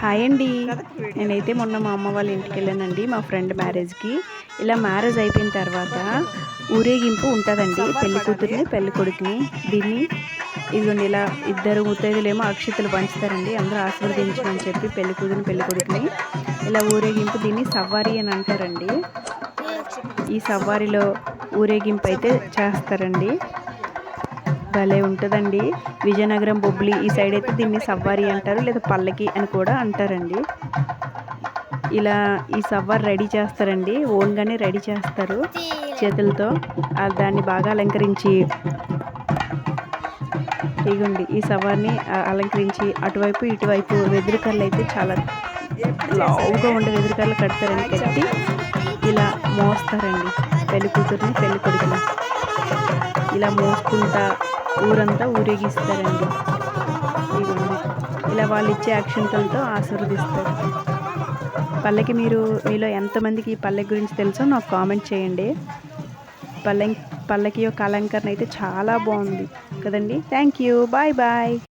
Hi అండి. నేనైతే మొన్న మా అమ్మ వాళ్ళ ఇంటికి వెళ్ళానండి మా ఫ్రెండ్ మ్యారేజ్కి. ఇలా మ్యారేజ్ అయిపోయిన తర్వాత ఊరేగింపు ఉంటుందండి పెళ్ళి కూతుర్ని పెళ్ళి కొడుకుని దీన్ని. ఇదిగోండి ఇలా ఇద్దరు ముత్తైదులేమో అక్షితలు పంచుతారండి అందరూ ఆశీర్వదించమని చెప్పి పెళ్ళి కూతురిని పెళ్ళి కొడుకుని. ఇలా ఊరేగింపు దీన్ని సవ్వారి అని అంటారండి. ఈ సవ్వారిలో ఊరేగింపు అయితే చేస్తారండి. భలే ఉంటుందండి. విజయనగరం బొబ్బిలి ఈ సైడ్ అయితే దీన్ని సవ్వారి అంటారు లేదా పల్లకి అని కూడా అంటారండి. ఇలా ఈ సవ్వారి రెడీ చేస్తారండి. ఓన్గానే రెడీ చేస్తారు చేతులతో. దాన్ని బాగా అలంకరించి ఇగోండి ఈ సవ్వారిని అలంకరించి అటువైపు ఇటువైపు వెదురుకర్రలు అయితే చాలా లావుగా ఉండే వెదురుకర్రలు కడతారని కట్టి ఇలా మోస్తారండి. పెళ్ళి కూతుర్ని పెళ్ళి కొడుకుని ఇలా మోసుకుంటా ఊరంతా ఊరేగిస్తారండి. ఇలా వాళ్ళు ఇచ్చే అక్షంతలతో ఆశీర్వదిస్తారు. పల్లెకి మీరు మీలో ఎంతమందికి ఈ పల్లె గురించి తెలుసో నాకు కామెంట్ చేయండి. పల్లె పల్లకి యొక్క అలంకరణ అయితే చాలా బాగుంది కదండి. Thank you. Bye bye.